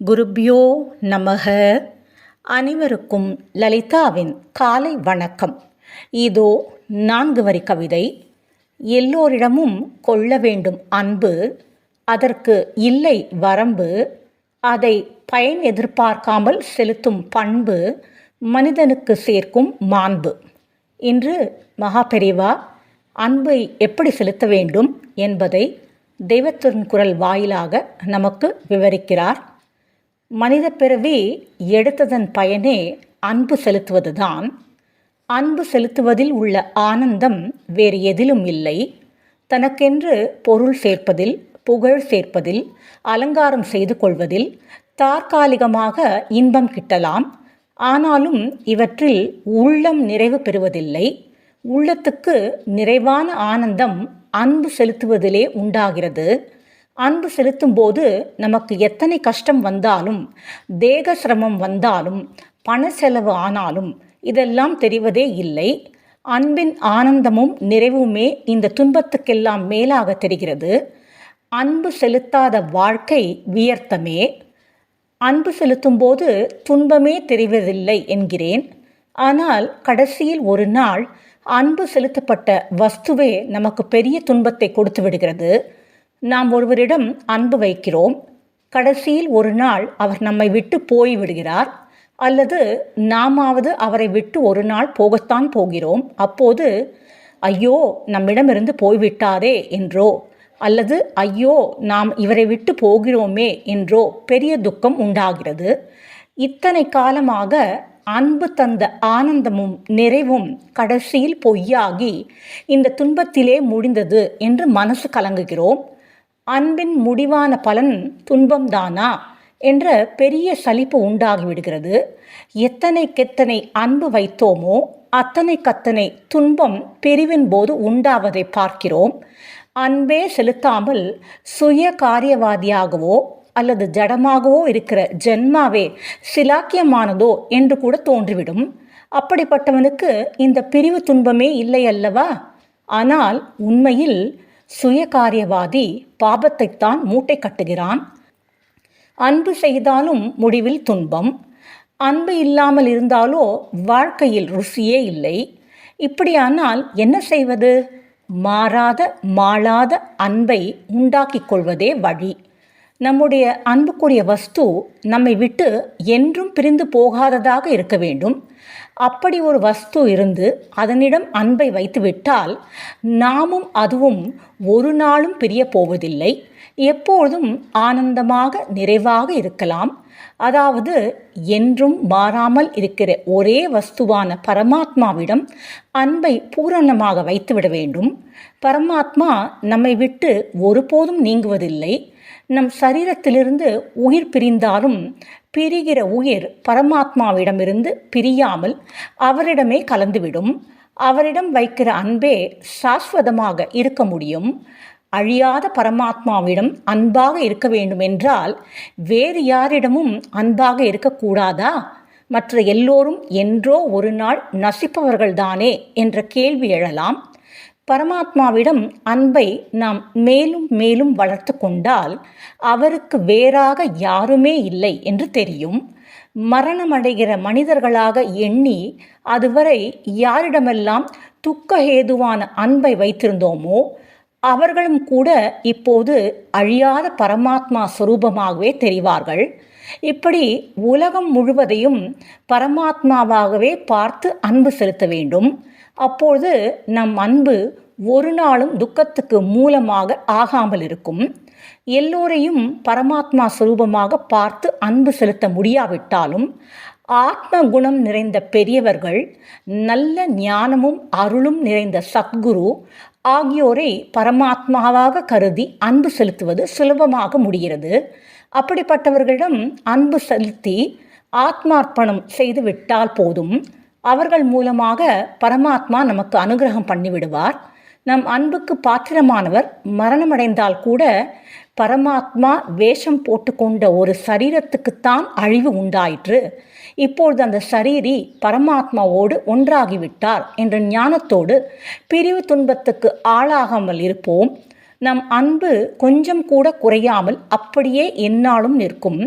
குருப்யோ நமக. அனைவருக்கும் லலிதாவின் காலை வணக்கம். இதோ நான்கு வரி கவிதை. எல்லோரிடமும் கொள்ள வேண்டும் அன்பு அதற்கு இல்லை வரம்பு அதை பயன் எதிர்பார்க்காமல் செலுத்தும் பண்பு மனிதனுக்கு சேர்க்கும் மாண்பு. இன்று மகாபெரிவா அன்பை எப்படி செலுத்த வேண்டும் என்பதை தெய்வத்தின் குரல் வாயிலாக நமக்கு விவரிக்கிறார். மனித பிறவி எடுத்ததன் பயனே அன்பு செலுத்துவதுதான். அன்பு செலுத்துவதில் உள்ள ஆனந்தம் வேறு எதிலும் இல்லை. தனக்கென்று பொருள் சேர்ப்பதில் புகழ் சேர்ப்பதில் அலங்காரம் செய்து கொள்வதில் தற்காலிகமாக இன்பம் கிட்டலாம். ஆனாலும் இவற்றில் உள்ளம் நிறைவு பெறுவதில்லை. உள்ளத்துக்கு நிறைவான ஆனந்தம் அன்பு செலுத்துவதிலே உண்டாகிறது. அன்பு செலுத்தும்போது நமக்கு எத்தனை கஷ்டம் வந்தாலும் தேக சிரமம் வந்தாலும் பண செலவு ஆனாலும் இதெல்லாம் தெரிவதே இல்லை. அன்பின் ஆனந்தமும் நிறைவுமே இந்த துன்பத்துக்கெல்லாம் மேலாக தெரிகிறது. அன்பு செலுத்தாத வாழ்க்கை வியர்த்தமே. அன்பு செலுத்தும் போது துன்பமே தெரிவதில்லை என்கிறேன். ஆனால் கடைசியில் ஒரு நாள் அன்பு செலுத்தப்பட்ட வஸ்துவே நமக்கு பெரிய துன்பத்தை கொடுத்து விடுகிறது. நாம் ஒருவரிடம் அன்பு வைக்கிறோம். கடைசியில் ஒரு நாள் அவர் நம்மை விட்டு போய் விடுகிறார். அல்லது நாமாவது அவரை விட்டு ஒரு நாள் போகத்தான் போகிறோம். அப்போது ஐயோ நம்மிடமிருந்து போய்விட்டாரே என்றோ அல்லது ஐயோ நாம் இவரை விட்டு போகிறோமே என்றோ பெரிய துக்கம் உண்டாகிறது. இத்தனை காலமாக அன்பு தந்த ஆனந்தமும் நிறைவும் கடைசியில் பொய்யாகி இந்த துன்பத்திலே முடிந்தது என்று மனசு கலங்குகிறோம். அன்பின் முடிவான பலன் துன்பம்தானா? என்ற பெரிய சலிப்பு உண்டாகிவிடுகிறது. எத்தனைக்கெத்தனை அன்பு வைத்தோமோ அத்தனை கத்தனை துன்பம் பிரிவின் போது உண்டாவதை பார்க்கிறோம். அன்பே செலுத்தாமல் சுய காரியவாதியாகவோ அல்லது ஜடமாகவோ இருக்கிற ஜென்மாவே சிலாக்கியமானதோ என்று கூட தோன்றிவிடும். அப்படிப்பட்டவனுக்கு இந்த பிரிவு துன்பமே இல்லை அல்லவா? ஆனால் உண்மையில் சுயகாரியவாதி பாபத்தைத்தான் மூட்டை கட்டுகிறான். அன்பு செய்தாலும் முடிவில் துன்பம். அன்பு இல்லாமல் இருந்தாலோ வாழ்க்கையில் ருசியே இல்லை. இப்படியானால் என்ன செய்வது? மாறாத மாளாத அன்பை உண்டாக்கிக் கொள்வதே வழி. நம்முடைய அன்புக்குரிய வஸ்து நம்மை விட்டு என்றும் பிரிந்து போகாததாக இருக்க வேண்டும். அப்படி ஒரு வஸ்து இருந்து அதனிடம் அன்பை வைத்துவிட்டால் நாமும் அதுவும் ஒரு நாளும் பிரிய போவதில்லை. எப்பொழுதும் ஆனந்தமாக நிறைவாக இருக்கலாம். அதாவது என்றும் மாறாமல் இருக்கிற ஒரே வஸ்துவான பரமாத்மாவிடம் அன்பை பூரணமாக வைத்துவிட வேண்டும். பரமாத்மா நம்மை விட்டு ஒருபோதும் நீங்குவதில்லை. நம் சரீரத்திலிருந்து உயிர் பிரிந்தாலும் பிரிகிற உயிர் பரமாத்மாவிடமிருந்து பிரியாமல் அவரிடமே கலந்துவிடும். அவரிடம் வைக்கிற அன்பே சாஸ்வதமாக இருக்க முடியும். அழியாத பரமாத்மாவிடம் அன்பாக இருக்க வேண்டும் என்றால் வேறு யாரிடமும் அன்பாக இருக்கக்கூடாதா? மற்ற எல்லோரும் என்றோ ஒரு நாள் நசிப்பவர்கள்தானே என்ற கேள்வி எழலாம். பரமாத்மாவிடம் அன்பை நாம் மேலும் மேலும் வளர்த்து கொண்டால் அவருக்கு வேறாக யாருமே இல்லை என்று தெரியும். மரணமடைகிற மனிதர்களாக எண்ணி அதுவரை யாரிடமெல்லாம் துக்கஹேதுவான அன்பை வைத்திருந்தோமோ அவர்களும் கூட இப்போது அழியாத பரமாத்மா சுரூபமாகவே தெரிவார்கள். இப்படி உலகம் முழுவதையும் பரமாத்மாவாகவே பார்த்து அன்பு செலுத்த வேண்டும். அப்பொழுது நம் அன்பு ஒரு நாளும் துக்கத்துக்கு மூலமாக ஆகாமல் இருக்கும். எல்லோரையும் பரமாத்மா சுரூபமாக பார்த்து அன்பு செலுத்த முடியாவிட்டாலும் ஆத்ம குணம் நிறைந்த பெரியவர்கள் நல்ல ஞானமும் அருளும் நிறைந்த சத்குரு ஆகியோரை பரமாத்மாவாக கருதி அன்பு செலுத்துவது சுலபமாக முடிகிறது. அப்படிப்பட்டவர்களிடம் அன்பு செலுத்தி ஆத்மார்ப்பணம் செய்து விட்டால் போதும். அவர்கள் மூலமாக பரமாத்மா நமக்கு அனுகிரகம் பண்ணிவிடுவார். நம் அன்புக்கு பாத்திரமானவர் மரணமடைந்தால் கூட பரமாத்மா வேஷம் போட்டுக்கொண்ட ஒரு சரீரத்துக்குத்தான் அழிவு உண்டாயிற்று. இப்பொழுது அந்த சரீரி பரமாத்மாவோடு ஒன்றாகிவிட்டார் என்ற ஞானத்தோடு பிரிவு துன்பத்துக்கு ஆளாகாமல் இருப்போம். நம் அன்பு கொஞ்சம் கூட குறையாமல் அப்படியே எந்நாளும் நிற்கும்.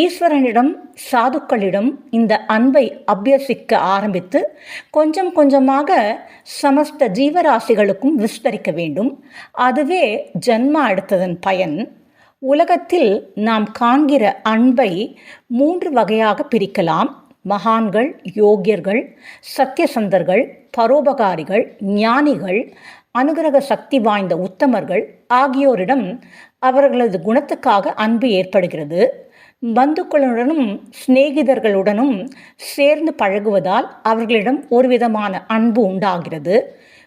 ஈஸ்வரனிடம் சாதுக்களிடம் இந்த அன்பை அபியசிக்க ஆரம்பித்து கொஞ்சம் கொஞ்சமாக சமஸ்த ஜீவராசிகளுக்கும் விஸ்தரிக்க வேண்டும். அதுவே ஜன்மா எடுத்ததன் பயன். உலகத்தில் நாம் காண்கிற அன்பை மூன்று வகையாக பிரிக்கலாம். மகான்கள் யோகியர்கள் சத்தியசந்தர்கள் பரோபகாரிகள் ஞானிகள் அனுகிரக சக்தி வாய்ந்த உத்தமர்கள் ஆகியோரிடம் அவர்களது குணத்துக்காக அன்பு ஏற்படுகிறது. பந்துக்களுடனும் சிநேகிதர்களுடனும் சேர்ந்து பழகுவதால் அவர்களிடம் ஒரு விதமான அன்பு உண்டாகிறது.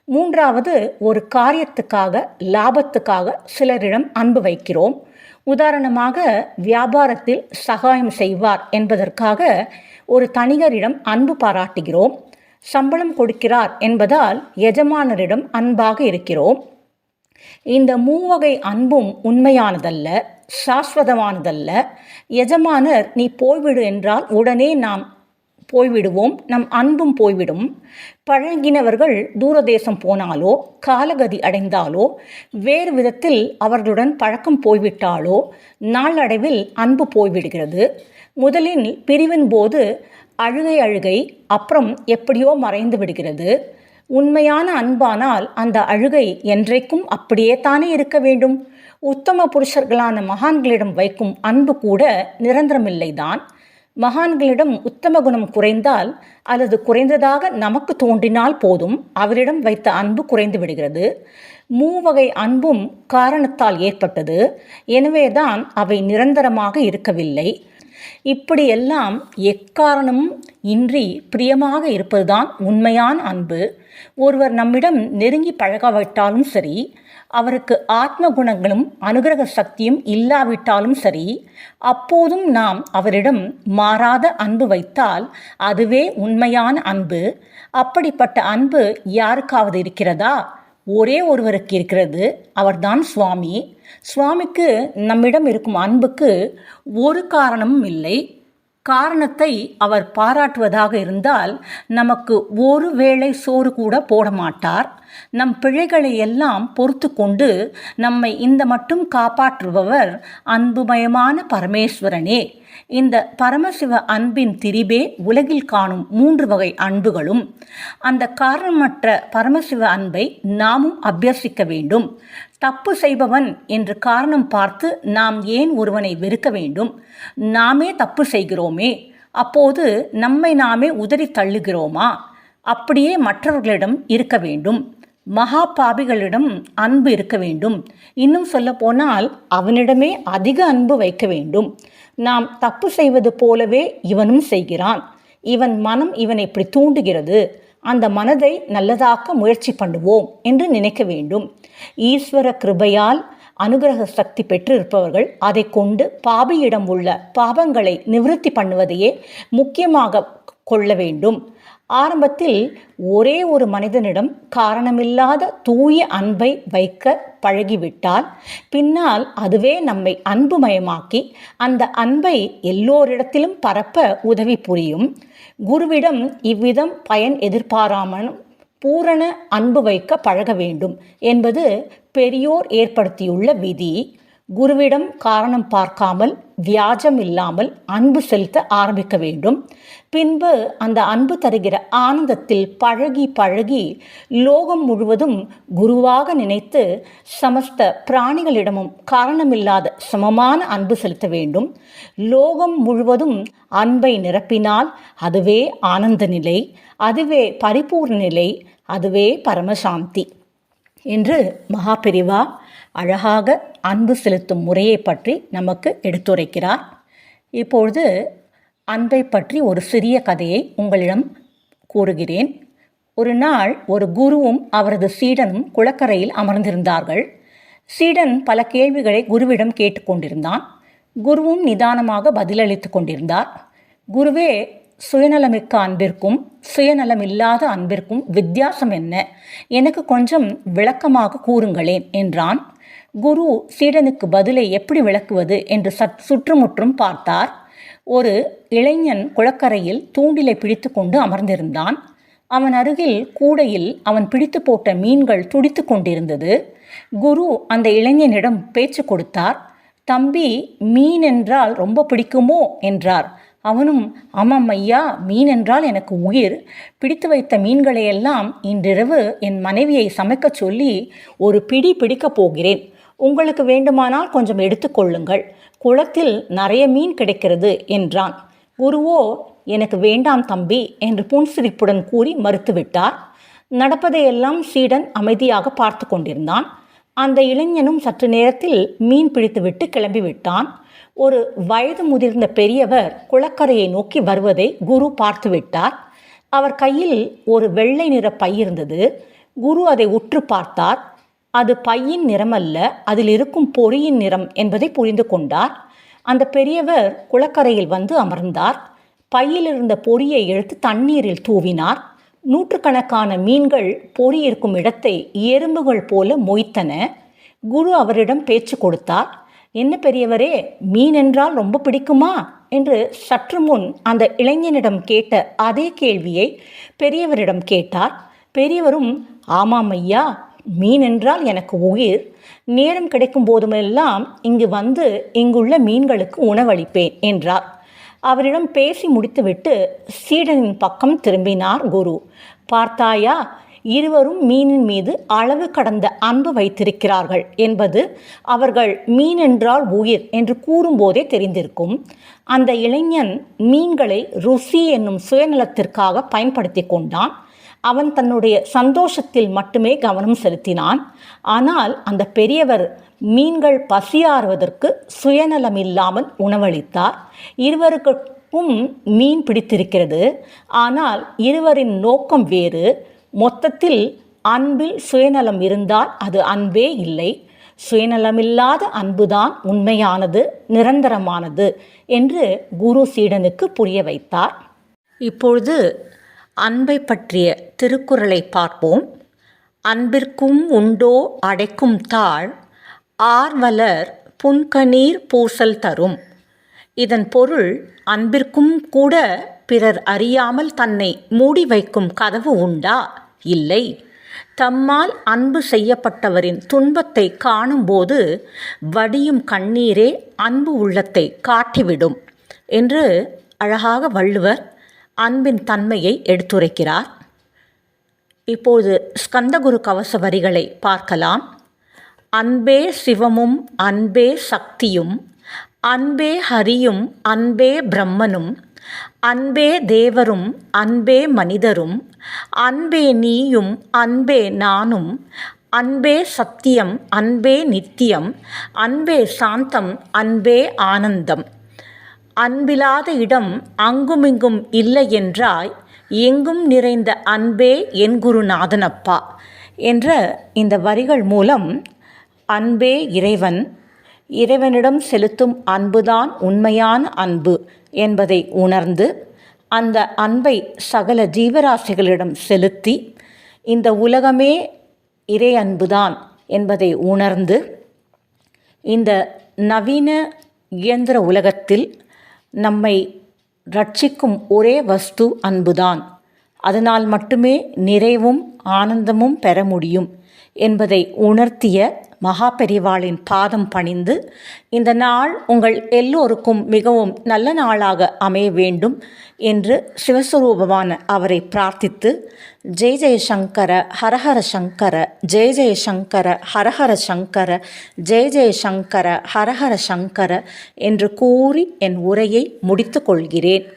மூன்றாவது ஒரு காரியத்துக்காக லாபத்துக்காக சிலரிடம் அன்பு வைக்கிறோம். உதாரணமாக வியாபாரத்தில் சகாயம் செய்வார் என்பதற்காக ஒரு தனிகரிடம் அன்பு பாராட்டுகிறோம். சம்பளம் கொடுக்கிறார் என்பதால் எஜமானரிடம் அன்பாக இருக்கிறோம். இந்த மூவகை அன்பும் உண்மையானதல்ல சாஸ்வதமானதல்ல. எஜமானர் நீ போய்விடு என்றால் உடனே நாம் போய்விடுவோம் நம் அன்பும் போய்விடும். பழகினவர்கள் தூரதேசம் போனாலோ காலகதி அடைந்தாலோ வேறு விதத்தில் அவர்களுடன் பழக்கம் போய்விட்டாலோ நாளடைவில் அன்பு போய்விடுகிறது. முதலில் பிரிவின் போது அழுகை அழுகை அப்புறம் எப்படியோ மறைந்து விடுகிறது. உண்மையான அன்பானால் அந்த அழுகை என்றைக்கும் அப்படியே தானே இருக்க வேண்டும். உத்தம புருஷர்களான மகான்களிடம் வைக்கும் அன்பு கூட நிரந்தரமில்லைதான். மகான்களிடம் உத்தம குணம் குறைந்தால் அல்லது குறைந்ததாக நமக்கு தோன்றினால் போதும் அவரிடம் வைத்த அன்பு குறைந்து விடுகிறது. மூவகை அன்பும் காரணத்தால் ஏற்பட்டது. எனவேதான் அவை நிரந்தரமாக இருக்கவில்லை. இப்படியெல்லாம் எக்காரணமும் இன்றி பிரியமாக இருப்பதுதான் உண்மையான அன்பு. ஒருவர் நம்மிடம் நெருங்கி பழகாவிட்டாலும் சரி அவருக்கு ஆத்ம குணங்களும் அனுகிரக சக்தியும் இல்லாவிட்டாலும் சரி அப்போதும் நாம் அவரிடம் மாறாத அன்பு வைத்தால் அதுவே உண்மையான அன்பு. அப்படிப்பட்ட அன்பு யாருக்காவது இருக்கிறதா? ஒரே ஒருவருக்கு இருக்கிறது அவர்தான் சுவாமி. சுவாமிக்கு நம்மிடம் இருக்கும் அன்புக்கு ஒரு காரணமும் இல்லை. காரணத்தை அவர் பாராட்டுவதாக இருந்தால் நமக்கு ஒரு வேளை சோறு கூட போட மாட்டார். நம் பிழைகளை எல்லாம் பொறுத்து கொண்டு நம்மை இந்த மட்டும் காப்பாற்றுபவர் அன்புமயமான பரமேஸ்வரனே. இந்த பரமசிவ அன்பின் திரிபே உலகில் காணும் மூன்று வகை அன்புகளும் அந்த காரணமற்ற பரமசிவ அன்பை நாமும் அபியசிக்க வேண்டும். தப்பு செய்பவன் என்று காரணம் பார்த்து நாம் ஏன் ஒருவனை வெறுக்க வேண்டும்? நாமே தப்பு செய்கிறோமே அப்போது நம்மை நாமே உதறி தள்ளுகிறோமா? அப்படியே மற்றவர்களிடம் இருக்க வேண்டும். மகா பாபிகளிடம் அன்பு இருக்க வேண்டும். இன்னும் சொல்ல போனால் அவனிடமே அதிக அன்பு வைக்க வேண்டும். நாம் தப்பு செய்வது போலவே இவனும் செய்கிறான். இவன் மனம் இவனை இப்படி தூண்டுகிறது. அந்த மனதை நல்லதாக்க முயற்சி பண்ணுவோம் என்று நினைக்க வேண்டும். ஈஸ்வர கிருபையால் அனுகிரக சக்தி பெற்றிருப்பவர்கள் அதை கொண்டு பாபியிடம் உள்ள பாவங்களை நிவிருத்தி பண்ணுவதையே முக்கியமாக கொள்ள வேண்டும். ஆரம்பத்தில் ஒரே ஒரு மனிதனிடம் காரணமில்லாத தூய அன்பை வைக்க பழகிவிட்டால் பின்னால் அதுவே நம்மை அன்புமயமாக்கி அந்த அன்பை எல்லோரிடத்திலும் பரப்ப உதவி புரியும். குருவிடம் இவ்விதம் பயன் எதிர்பாராமல் பூரண அன்பு வைக்க பழக வேண்டும் என்பது பெரியோர் ஏற்படுத்தியுள்ள விதி. குருவிடம் காரணம் பார்க்காமல் வியாஜம் இல்லாமல் அன்பு செலுத்த ஆரம்பிக்க வேண்டும். பின்பு அந்த அன்பு தருகிற ஆனந்தத்தில் பழகி பழகி லோகம் முழுவதும் குருவாக நினைத்து சமஸ்த பிராணிகளிடமும் காரணமில்லாத சமமான அன்பு செலுத்த வேண்டும். லோகம் முழுவதும் அன்பை நிரப்பினால் அதுவே ஆனந்த நிலை அதுவே பரிபூர்ண நிலை அதுவே பரமசாந்தி. என்று மகாபெரிவா அழகாக அன்பு செலுத்தும் முறையை பற்றி நமக்கு எடுத்துரைக்கிறார். இப்பொழுது அன்பை பற்றி ஒரு சிறிய கதையை உங்களிடம் கூறுகிறேன். ஒரு நாள் ஒரு குருவும் அவரது சீடனும் குளக்கரையில் அமர்ந்திருந்தார்கள். சீடன் பல கேள்விகளை குருவிடம் கேட்டுக்கொண்டிருந்தான். குருவும் நிதானமாக பதிலளித்து கொண்டிருந்தார். குருவே சுயநலமிக்க அன்பிற்கும் சுயநலமில்லாத அன்பிற்கும் வித்தியாசம் என்ன? எனக்கு கொஞ்சம் விளக்கமாக கூறுங்களேன் என்றான். குரு சீடனுக்கு பதிலை எப்படி விளக்குவது என்று சற் சுற்றுமுற்றும் பார்த்தார். ஒரு இளைஞன் குளக்கரையில் தூண்டிலை பிடித்து கொண்டு அமர்ந்திருந்தான். அவன் அருகில் கூடையில் அவன் பிடித்து போட்ட மீன்கள் துடித்து கொண்டிருந்தது. குரு அந்த இளைஞனிடம் பேச்சு கொடுத்தார். தம்பி மீன் என்றால் ரொம்ப பிடிக்குமோ? என்றார். அவனும் ஆமாம் ஐயா மீன் என்றால் எனக்கு உயிர். பிடித்து வைத்த மீன்களையெல்லாம் இன்றிரவு என் மனைவியை சமைக்கச் சொல்லி ஒரு பிடி பிடிக்கப் போகிறேன். உங்களுக்கு வேண்டுமானால் கொஞ்சம் எடுத்துக்கொள்ளுங்கள் குளத்தில் நிறைய மீன் கிடைக்கிறது என்றான். குருவோ எனக்கு வேண்டாம் தம்பி என்று புன்சிரிப்புடன் கூறி மறுத்துவிட்டார். நடப்பதையெல்லாம் சீடன் அமைதியாக பார்த்து கொண்டிருந்தான். அந்த இளைஞனும் சற்று நேரத்தில் மீன் பிடித்துவிட்டு கிளம்பிவிட்டான். ஒரு வயது முதிர்ந்த பெரியவர் குளக்கரையை நோக்கி வருவதை குரு பார்த்துவிட்டார். அவர் கையில் ஒரு வெள்ளை நிற பை இருந்தது. குரு அதை உற்று பார்த்தார். அது பையின் நிறமல்ல அதில் இருக்கும் பொறியின் நிறம் என்பதை புரிந்து கொண்டார். அந்த பெரியவர் குளக்கரையில் வந்து அமர்ந்தார். பையில் இருந்த பொறியை எடுத்து தண்ணீரில் தூவினார். நூற்றுக்கணக்கான மீன்கள் பொறி இருக்கும் இடத்தை எறும்புகள் போல மொய்த்தன. குரு அவரிடம் பேச்சு கொடுத்தார். என்ன பெரியவரே மீன் என்றால் ரொம்ப பிடிக்குமா? என்று சற்று முன் அந்த இளைஞனிடம் கேட்ட அதே கேள்வியை பெரியவரிடம் கேட்டார். பெரியவரும் ஆமாம் ஐயா மீன் என்றால் எனக்கு உயிர். நேரம் கிடைக்கும் போதுமெல்லாம் இங்கு வந்து இங்குள்ள மீன்களுக்கு உணவளிப்பேன் என்றார். அவரிடம் பேசி முடித்துவிட்டு சீடனின் பக்கம் திரும்பினார் குரு. பார்த்தாயா இருவரும் மீனின் மீது அளவு கடந்த அன்பு வைத்திருக்கிறார்கள் என்பது அவர்கள் மீன் என்றால் உயிர் என்று கூறும்போதே தெரிந்திருக்கும். அந்த இளைஞன் மீன்களை ருசி என்னும் சுயநலத்திற்காக பயன்படுத்தி கொண்டான். அவன் தன்னுடைய சந்தோஷத்தில் மட்டுமே கவனம் செலுத்தினான். ஆனால் அந்த பெரியவர் மீன்கள் பசியாறுவதற்கு சுயநலம் இல்லாமல் உணவளித்தார். இருவருக்கும் மீன் பிடித்திருக்கிறது. ஆனால் இருவரின் நோக்கம் வேறு. மொத்தத்தில் அன்பில் சுயநலம் இருந்தால் அது அன்பே இல்லை. சுயநலமில்லாத அன்புதான் உண்மையானது நிரந்தரமானது என்று குரு சீடனுக்கு புரிய வைத்தார். இப்பொழுது அன்பை பற்றிய திருக்குறளை பார்ப்போம். அன்பிற்கும் உண்டோ அடைக்கும் தாழ் ஆர்வலர் புன்கணீர் பூசல் தரும். இதன் பொருள் அன்பிற்கும் கூட பிறர் அறியாமல் தன்னை மூடி வைக்கும் கதவு உண்டா? இல்லை. தம்மால் அன்பு செய்யப்பட்டவரின் துன்பத்தை காணும்போது வடியும் கண்ணீரே அன்பு உள்ளத்தை காட்டிவிடும் என்று அழகாக வள்ளுவர் அன்பின் தன்மையை எடுத்துரைக்கிறார். இப்போது ஸ்கந்தகுரு கவச வரிகளை பார்க்கலாம். அன்பே சிவமும் அன்பே சக்தியும் அன்பே ஹரியும் அன்பே பிரம்மனும் அன்பே தேவரும் அன்பே மனிதரும் அன்பே நீயும் அன்பே நானும் அன்பே சத்தியம் அன்பே நித்தியம் அன்பே சாந்தம் அன்பே ஆனந்தம். அன்பில்லாத இடம் அங்குமிங்கும் இல்லை என்றாய் எங்கும் நிறைந்த அன்பே என் குருநாதனப்பா என்ற இந்த வரிகள் மூலம் அன்பே இறைவன் இறைவனிடம் செலுத்தும் அன்புதான் உண்மையான அன்பு என்பதை உணர்ந்து அந்த அன்பை சகல ஜீவராசிகளிடம் செலுத்தி இந்த உலகமே இறை அன்புதான் என்பதை உணர்ந்து இந்த நவீன இயந்திர உலகத்தில் நம்மை ரட்சிக்கும் ஒரே வஸ்து அன்புதான். அதனால் மட்டுமே நிறைவும் ஆனந்தமும் பெற முடியும் என்பதை உணர்த்திய மகா பெரிவாளின் பாதம் பணிந்து இந்த நாள் உங்கள் எல்லோருக்கும் மிகவும் நல்ல நாளாக அமைய வேண்டும் என்று சிவஸ்வரூபமான அவரை பிரார்த்தித்து ஜெய ஜெயசங்கர ஹரஹர சங்கர ஜெய ஜெயசங்கர ஹரஹர சங்கர ஜெய ஜெயசங்கர ஹரஹர சங்கர என்று கூறி என் உரையை முடித்து கொள்கிறேன்.